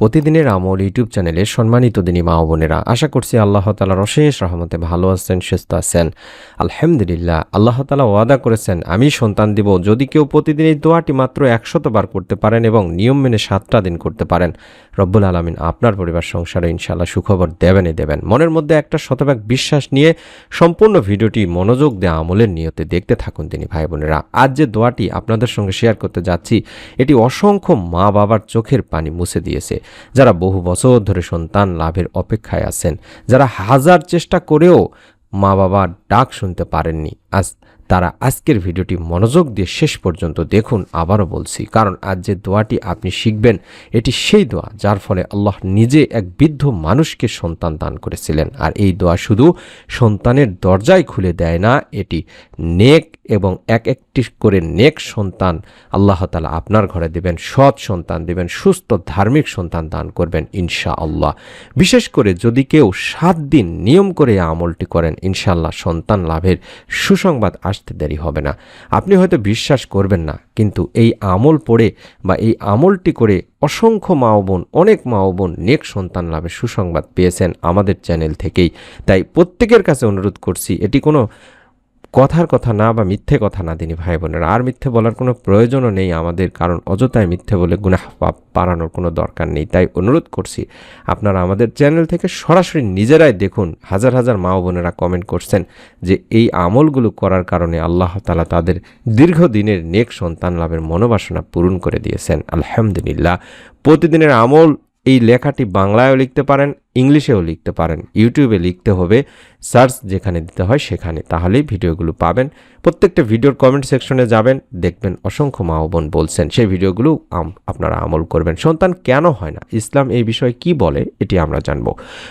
প্রতিদিনের আমল ইউটিউব চ্যানেলে সম্মানিত দিনী মা বোনেরা, আশা করছি আল্লাহ তালার অশেষ রহমতে ভালো আছেন, সুস্থ আছেন। আলহামদুলিল্লাহ, আল্লাহ তালা ওয়াদা করেছেন, আমি সন্তান দিব যদি কেউ প্রতিদিন এই দোয়াটি মাত্র একশত বার করতে পারেন এবং নিয়ম মেনে সাতটা দিন করতে পারেন। রব্বুল আলমিন আপনার পরিবার, সংসারে ইনশাআল্লাহ সুখবর দেবেনই দেবেন। মনের মধ্যে একটা শতভাগ বিশ্বাস নিয়ে সম্পূর্ণ ভিডিওটি মনোযোগ দেওয়া আমলের নিয়তে দেখতে থাকুন তিনি ভাই বোনেরা। আজ যে দোয়াটি আপনাদের সঙ্গে শেয়ার করতে যাচ্ছি, এটি অসংখ্য মা বাবার চোখের পানি মুছে দিয়েছে। যারা বহু বছর ধরে সন্তান লাভের অপেক্ষায় আছেন, যারা হাজার চেষ্টা করেও মা বাবার ডাক শুনতে পারেননি। আজ তারা আজকের ভিডিওটি মনোযোগ দিয়ে শেষ পর্যন্ত দেখুন, আবারও বলছি, কারণ আজ যে দোয়াটি আপনি শিখবেন, এটি সেই দোয়া যার ফলে আল্লাহ নিজে এক বৃদ্ধ মানুষকে সন্তান দান করেছিলেন। আর এই দোয়া শুধু সন্তানের দরজায় খুলে দেয় না, এটি নেক এবং এক একটি করে নেক সন্তান আল্লাহ তালা আপনার ঘরে দেবেন, সৎ সন্তান দেবেন, সুস্থ ধার্মিক সন্তান দান করবেন ইনশা আল্লাহ বিশেষ করে যদি কেউ সাত দিন নিয়ম করে আমলটি করেন ইনশাল্লাহ সন্তান লাভের সুসংবাদ আসতে দেরি হবে না। আপনি হয়তো বিশ্বাস করবেন না, কিন্তু এই আমল পড়ে বা এই আমলটি করে অসংখ্য মা বোন, অনেক মা বোন নেক সন্তান লাভের সুসংবাদ পেয়েছেন আমাদের চ্যানেল থেকেই। তাই প্রত্যেকের কাছে অনুরোধ করছি, এটি কোনো কথার কথা না বা মিথ্যে কথা না, দিনী ভাই বোনেরা আর মিথ্যে বলার কোনো প্রয়োজনও নেই আমাদের, কারণ অযথায় মিথ্যে বলে গুনাহ পাপ বাড়ানোর কোনো দরকার নেই। তাই অনুরোধ করছি, আপনারা আমাদের চ্যানেল থেকে সরাসরি নিজেরাই দেখুন। হাজার হাজার মা বোনেরা কমেন্ট করছেন যে, এই আমলগুলো করার কারণে আল্লাহ তালা তাদের দীর্ঘদিনের নেক সন্তান লাভের মনোবাসনা পূরণ করে দিয়েছেন। আলহামদুলিল্লাহ। প্রতিদিনের আমল এই লেখাটি বাংলায়ও লিখতে পারেন, ইংলিশেও লিখতে পারেন, ইউটিউবে লিখতে হবে। সার্চ যেখানে দিতে হয় সেখানে, তাহলেই ভিডিওগুলো পাবেন। প্রত্যেকটা ভিডিওর কমেন্ট সেকশনে যাবেন, দেখবেন অসংখ্য মা বোন বলছেন, সেই ভিডিওগুলো আপনারা আমল করবেন। সন্তান কেন হয় না? ইসলাম এই বিষয়ে কি বলে, এটি আমরা জানব।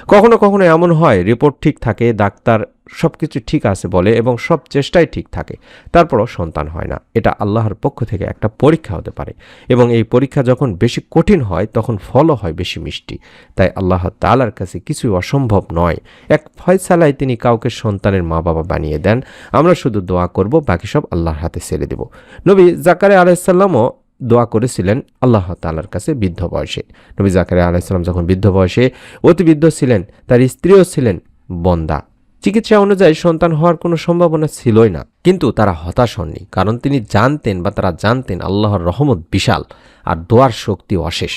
কখনো কখনো এমন হয় রিপোর্ট ঠিক থাকে, ডাক্তার সব কিছু ঠিক আছে বলে এবং সব চেষ্টাই ঠিক থাকে। তারপরও সন্তান হয় না। এটা আল্লাহর পক্ষ থেকে একটা পরীক্ষা হতে পারে এবং এই পরীক্ষা যখন বেশি কঠিন হয়, তখন ফলও হয় বেশি মিষ্টি। তাই আল্লাহ তালার কাছে কিছুই অসম্ভব নয়। এক ফয়সালায় তিনি কাউকে সন্তানের মা বাবা বানিয়ে দেন। আমরা শুধু দোয়া করব, বাকি সব আল্লাহর হাতে ছেড়ে দেব। নবী জাকারে আলাইসাল্লামও দোয়া করেছিলেন আল্লাহ তালার কাছে বৃদ্ধ বয়সে। নবী জাকারে আলাইসাল্লাম যখন বৃদ্ধ বয়সে অতি বৃদ্ধ ছিলেন, তার স্ত্রীও ছিলেন বন্দা। চিকিৎসা অনুযায়ী সন্তান হওয়ার কোনো সম্ভাবনা ছিলই না। কিন্তু তারা হতাশ হননি, কারণ তিনি জানতেন বা তারা জানতেন আল্লাহর রহমত বিশাল আর দোয়ার শক্তি অশেষ।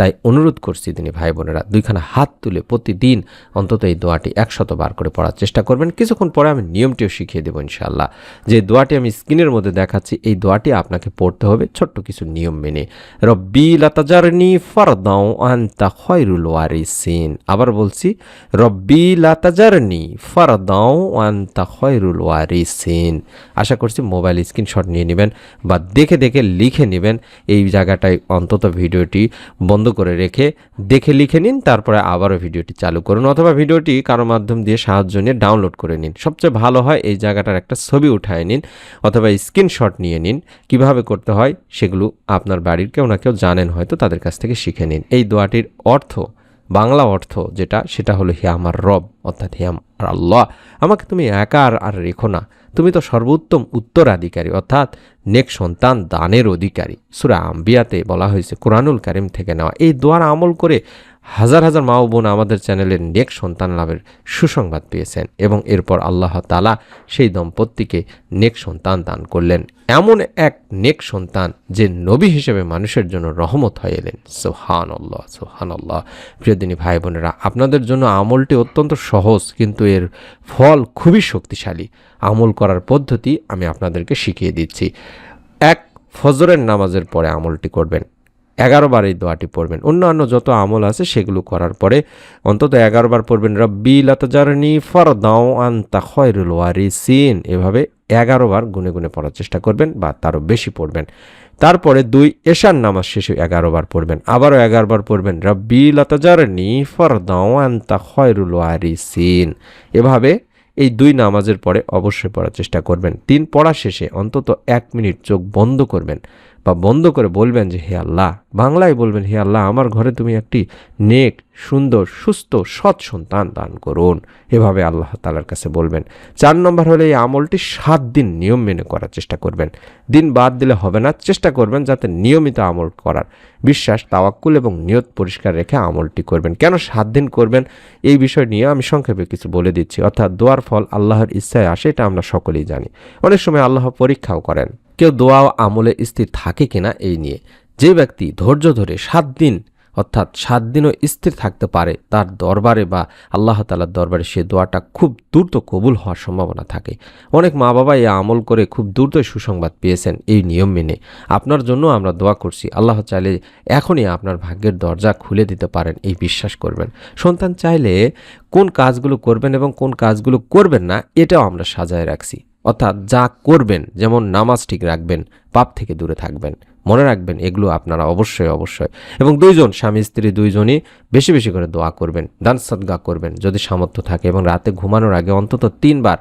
তাই অনুরোধ করছি তিনি ভাই বোনেরা, দুইখানা হাত তুলে প্রতিদিন অন্তত এই দোয়াটি একশত বার করে পড়ার চেষ্টা করবেন। কিছুক্ষণ পরে আমি নিয়মটিও শিখিয়ে দেবো ইনশাআল্লাহ। যে দোয়াটি আমি স্ক্রিনের মধ্যে দেখাচ্ছি, এই দোয়াটি আপনাকে পড়তে হবে ছোট্ট কিছু নিয়ম মেনে। রব্বি লাতাজারনি ফরদাও আনতা খয়রুল ওয়ারিসিন। আবার বলছি, রব্বি লাতাজারনি ফরদাও আনতা খয়রুল ওয়ারিসিন। আশা করছি মোবাইল স্ক্রিনশট নিয়ে নেবেন বা দেখে দেখে লিখে নেবেন। এই জায়গাটায় অন্তত ভিডিওটি বন্ধ করে রেখে দেখে লিখে নিন, তারপরে আবারও ভিডিওটি চালু করুন অথবা ভিডিওটি কারও মাধ্যম দিয়ে সাহায্য নিয়ে ডাউনলোড করে নিন। সবচেয়ে ভালো হয় এই জায়গাটার একটা ছবি উঠায় নিন অথবা স্ক্রিনশট নিয়ে নিন। কীভাবে করতে হয় সেগুলো আপনার বাড়ির কেউ না কেউ জানেন হয়তো, তাদের কাছ থেকে শিখে নিন। এই দোয়াটির অর্থ, বাংলা অর্থ যেটা, সেটা হলো হে আমার রব, অর্থাৎ হে আমার আল্লাহ। আমাকে তুমি একা আর রেখো না। তুমি তো সর্বোত্তম উত্তরাধিকারী, অর্থাৎ নেক সন্তান দানের অধিকারী। সুরা আম্বিয়াতে বলা হয়েছে, কোরআনুল কারিম থেকে নেওয়া। এই দোয়ার আমল করে হাজার হাজার মা ও বোন আমাদের চ্যানেলের নেক সন্তান লাভের সুসংবাদ পেয়েছেন এবং এরপর আল্লাহ তালা সেই দম্পতিকে নেক সন্তান দান করলেন। এমন এক নেক সন্তান যে নবী হিসেবে মানুষের জন্য রহমত হয়ে এলেন। সোহান আল্লাহ সোহান আল্লাহ প্রিয়দিনী ভাই বোনেরা, আপনাদের জন্য আমলটি অত্যন্ত সহজ, কিন্তু এর ফল খুবই শক্তিশালী। আমল করার পদ্ধতি আমি আপনাদেরকে শিখিয়ে দিচ্ছি। এক ফজরের নামাজের পরে আমলটি করবেন। বার এই দোয়াটি পড়বেন। অন্যান্য যত আমল আছে সেগুলো করার পরে অন্তত বার পড়বেন, রব্বি লাতাজারনি ফরদাও আন্তা খয়রুল ওয়ারিসিন। এভাবে বার গুনে গুনে পড়ার চেষ্টা করবেন বা তারও বেশি পড়বেন। তারপরে দুই এশার নামাজ শেষে বার পড়বেন, আবারও বার পড়বেন, রব্বি লাতাজারনি ফরদাও আন্তা খয়রুল ওয়ারিসিন। এভাবে এই দুই নামাজের পরে অবশ্যই পড়ার চেষ্টা করবেন। তিন পড়া শেষে অন্তত এক মিনিট চোখ বন্ধ করবেন বা বন্ধ করে বলবেন যে, হে আল্লাহ বাংলায় বলবেন, হে আল্লাহ, আমার ঘরে তুমি একটি নেক, সুন্দর, সুস্থ, সৎ সন্তান দান করুন। এভাবে আল্লাহ তালার কাছে বলবেন। চার নম্বর হলে এই আমলটি সাত দিন নিয়ম মেনে করার চেষ্টা করবেন। দিন বাদ দিলে হবে না, চেষ্টা করবেন যাতে নিয়মিত আমল করার বিশ্বাস, তাওয়াক্কুল এবং নিয়ত পরিষ্কার রেখে আমলটি করবেন। কেন সাত দিন করবেন? এই বিষয় নিয়ে আমি সংক্ষেপে কিছু বলে দিচ্ছি। অর্থাৎ দোয়ার ফল আল্লাহর ইচ্ছায় আসে, এটা আমরা সকলেই জানি। অনেক সময় আল্লাহ পরীক্ষাও করেন, কেউ দোয়া আমলে স্থির থাকে কিনা এই নিয়ে। যে ব্যক্তি ধৈর্য ধরে সাত দিন, অর্থাৎ সাত দিনও স্থির থাকতে পারে, তার দরবারে বা আল্লাহ তালার দরবারে সে দোয়াটা খুব দ্রুত কবুল হওয়ার সম্ভাবনা থাকে। অনেক মা বাবা এই আমল করে খুব দ্রুত সুসংবাদ পেয়েছেন এই নিয়ম মেনে। আপনার জন্য আমরা দোয়া করছি, আল্লাহ চাইলে এখনই আপনার ভাগ্যের দরজা খুলে দিতে পারেন, এই বিশ্বাস করবেন। সন্তান চাইলে কোন কাজগুলো করবেন এবং কোন কাজগুলো করবেন না, এটাও আমরা সাজায় রাখছি। অর্থাৎ যা করবেন, যেমন নামাজ ঠিক রাখবেন, পাপ থেকে দূরে থাকবেন। মনে রাখবেন, এগুলো আপনারা অবশ্যই অবশ্যই। এবং দুইজন, স্বামী, স্ত্রী দুইজনই বেশি বেশি করে দোয়া করবেন, দান সদ্গা করবেন যদি সামর্থ্য থাকে এবং রাতে ঘুমানোর আগে অন্তত তিনবার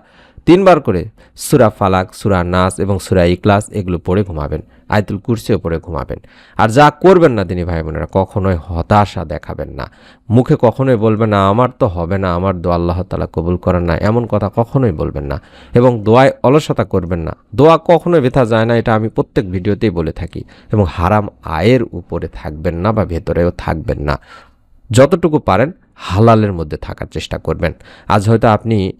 তিনবার করে সুরা ফালাক, সুরা নাস এবং সুরা ইকলাস এগুলো পড়ে ঘুমাবেন, আয়তুল কুরসিও পড়ে ঘুমাবেন। আর যা করবেন না তিনি ভাই বোনেরা, কখনোই হতাশা দেখাবেন না। মুখে কখনোই বলবেন না, আমার তো হবে না, আমার দোয়া আল্লাহ তালা কবুল করেন না। এমন কথা কখনোই বলবেন না। এবং দোয়ায় অলসতা করবেন না। দোয়া কখনোই ব্যথা যায় না, এটা আমি প্রত্যেক ভিডিওতেই বলে থাকি। এবং হারাম আয়ের উপরে থাকবেন না বা ভেতরেও থাকবেন না। যতটুকু পারেন হালালের মধ্যে থাকার চেষ্টা করবেন। আজ হয়তো আপনি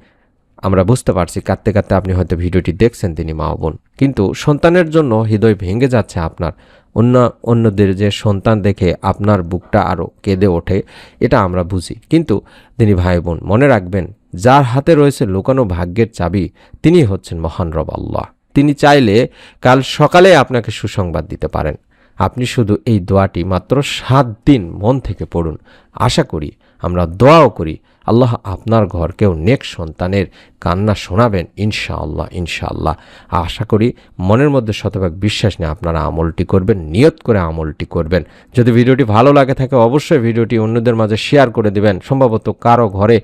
আমরা বুঝতে পারছি, কাঁদতে কাঁদতে আপনি হয়তো ভিডিওটি দেখছেন তিনি মা বোন। কিন্তু সন্তানের জন্য হৃদয় ভেঙে যাচ্ছে আপনার। অন্য, অন্যদের যে সন্তান দেখে আপনার বুকটা আরও কেঁদে ওঠে, এটা আমরা বুঝি। কিন্তু তিনি ভাই বোন, মনে রাখবেন, যার হাতে রয়েছে লুকানো ভাগ্যের চাবি, তিনি হচ্ছেন মহান রব আল্লাহ। তিনি চাইলে কাল সকালে আপনাকে সুসংবাদ দিতে পারেন। আপনি শুধু এই দোয়াটি মাত্র সাত দিন মন থেকে পড়ুন। আশা করি, আমরা দোয়াও করি আল্লাহ আপনার ঘরকেও নেক সন্তানের কান্না শোনাবেন, ইনশাআল্লাহ ইনশাআল্লাহ। আশা করি মনের মধ্যে শতভাগ বিশ্বাস নিয়ে আপনারা আমলটি করবেন, নিয়ত করে আমলটি করবেন। যদি ভিডিওটি ভালো লাগে থাকে, অবশ্যই ভিডিওটি অন্যদের মাঝে শেয়ার করে দিবেন। সম্ভবত কারও ঘরে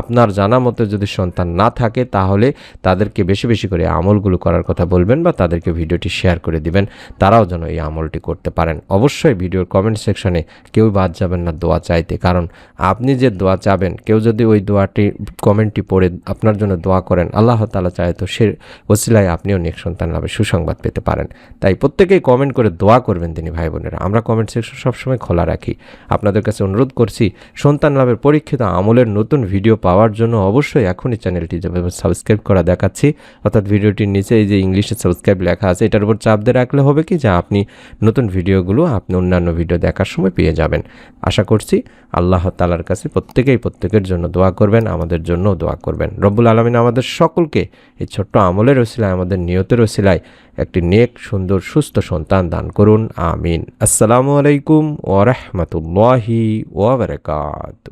আপনার জানা মতো যদি সন্তান না থাকে, তাহলে তাদেরকে বেশি বেশি করে আমলগুলো করার কথা বলবেন বা তাদেরকে ভিডিওটি শেয়ার করে দিবেন। তারাও যেন এই আমলটি করতে পারেন। অবশ্যই ভিডিওর কমেন্ট সেকশনে কেউ বাদ যাবেন না দোয়া চাইতে। কারণ আপনি যে দোয়া চাবেন, কেউ যদি ওই দোয়াটি, কমেন্টটি পড়ে আপনার জন্য দোয়া করেন, আল্লাহ তালা চায় তো সে ওসিলায় আপনিও নেক সন্তান লাভে সুসংবাদ পেতে পারেন। তাই প্রত্যেকেই কমেন্ট করে দোয়া করবেন তিনি ভাই বোনেরা। আমরা কমেন্ট সেকশন সবসময় খোলা রাখি। আপনাদের কাছে অনুরোধ করছি, সন্তান লাভের পরীক্ষিত আমলের নতুন ভিডিও পাওয়ার জন্য অবশ্যই এখনই চ্যানেলটি যেভাবে সাবস্ক্রাইব করা দেখাচ্ছি, অর্থাৎ ভিডিওটির নিচে এই যে ইংলিশে সাবস্ক্রাইব লেখা আছে, এটার উপর চাপ দিয়ে রাখলে হবে কি? যে আপনি নতুন ভিডিওগুলো আপনি অন্যান্য ভিডিও দেখার সময় পেয়ে যাবেন। আশা করছি আল্লাহ তালার কাছে প্রত্যেকেই প্রত্যেকের জন্য দোয়া করবেন, আমাদের জন্য দোয়া করবেন। রব্বুল আলমিন আমাদের সকলকে এই ছোট্ট আমলের ওসিলায়, আমাদের নিয়তের ওসিলায় একটি নেক, সুন্দর, সুস্থ সন্তান দান করুন। আমিন। আসসালামু আলাইকুম ওরহমতুল্লাহি ওবরকাত